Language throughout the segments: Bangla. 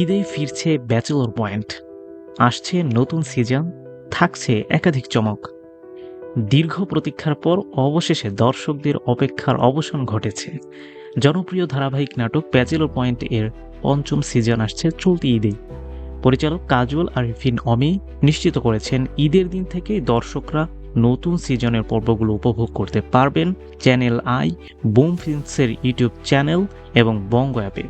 ঈদেই ফিরছে ব্যাচেলর পয়েন্ট। আসছে নতুন সিজন, থাকছে একাধিক চমক। দীর্ঘ প্রতীক্ষার পর অবশেষে দর্শকদের অপেক্ষার অবসান ঘটেছে। জনপ্রিয় ধারাবাহিক নাটক ব্যাচেলর পয়েন্ট এর পঞ্চম সিজন আসছে চলতি ঈদে। পরিচালক কাজল আরিফিন অমি নিশ্চিত করেছেন, ঈদের দিন থেকে দর্শকরা নতুন সিজনের পর্বগুলো উপভোগ করতে পারবেন চ্যানেল আই, বুম ফিল্মসের ইউটিউব চ্যানেল এবং বঙ্গ অ্যাপে।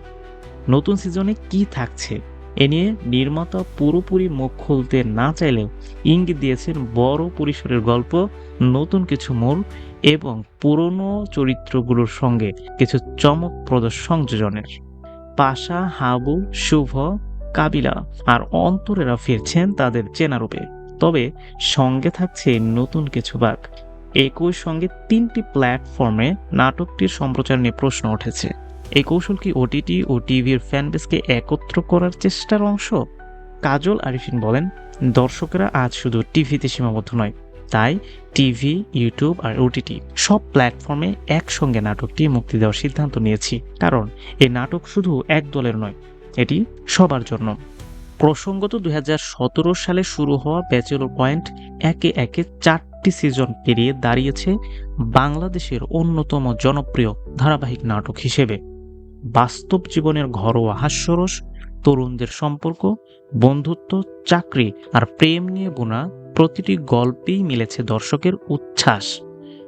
নতুন সিজনে কি থাকছে? এ নিয়ে নির্মাতা পুরোপুরি মুখ খুলতে না চাইলেও ইঙ্গিত দিয়েছেন বড় পরিসরের গল্প, নতুন কিছু মোড় এবং পুরনো চরিত্রগুলোর সঙ্গে কিছু চমকপ্রদ সংযোজনের। পাশা, হাবু, শুভ, কাবিলা আর অন্তরেরা ফিরছেন তাদের চেনারূপে তবে সঙ্গে থাকছে নতুন কিছু বাঘ। একই সঙ্গে তিনটি প্ল্যাটফর্মে নাটকটির সম্প্রচার নিয়ে প্রশ্ন উঠেছে। এই কৌশল কি ওটিটি ও টিভির ফ্যানবেসকে একত্র করার চেষ্টার অংশ? কাজল আরিফিন বলেন, দর্শকেরা আজ শুধু টিভিতে সীমাবদ্ধ নয়, তাই টিভি ইউটিউব আর ওটিটি সব প্ল্যাটফর্মে একসঙ্গে নাটকটি মুক্তি দেওয়ার সিদ্ধান্ত নিয়েছি। কারণ এই নাটক শুধু এক দলের নয়, এটি সবার জন্য। প্রসঙ্গত দু হাজার সতেরো সালে শুরু হওয়া ব্যাচেলর পয়েন্ট একে একে চারটি সিজন পেরিয়ে দাঁড়িয়েছে বাংলাদেশের অন্যতম জনপ্রিয় ধারাবাহিক নাটক হিসেবে। বাস্তব জীবনের ঘরোয়া হাস্যরস, তরুণদের সম্পর্ক, বন্ধুত্ব, চাকরি আর প্রেম নিয়ে বোনা প্রতিটি গল্পেই মিলেছে দর্শকের উচ্ছ্বাস।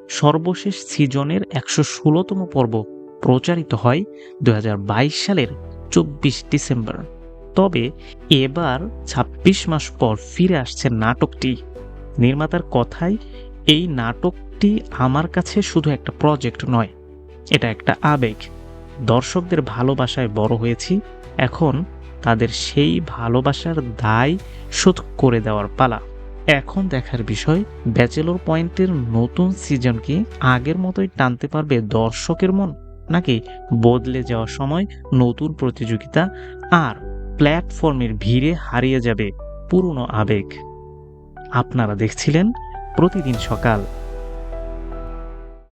সর্বশেষ সিজনের একশো ষোলোতম পর্ব প্রচারিত হয় দুই হাজার বাইশ সালের চব্বিশ ডিসেম্বর। তবে এবার ২৬ মাস পর ফিরে আসছে নাটকটি। নির্মাতার কথায়, এই নাটকটি আমার কাছে শুধু একটা প্রজেক্ট নয়, এটা একটা আবেগ। দর্শকদের ভালোবাসায় বড় হয়েছি, এখন তাদের সেই ভালোবাসার দায় শোধ করে দেওয়ার পালা। এখন দেখার বিষয়, ব্যাচেলর পয়েন্টের নতুন সিজন কি আগের মতোই টানতে পারবে দর্শকের মন, নাকি বদলে যাওয়ার সময় নতুন প্রতিযোগিতা আর প্ল্যাটফর্মের ভিড়ে হারিয়ে যাবে পুরনো আবেগ? আপনারা দেখছিলেন প্রতিদিন সকাল।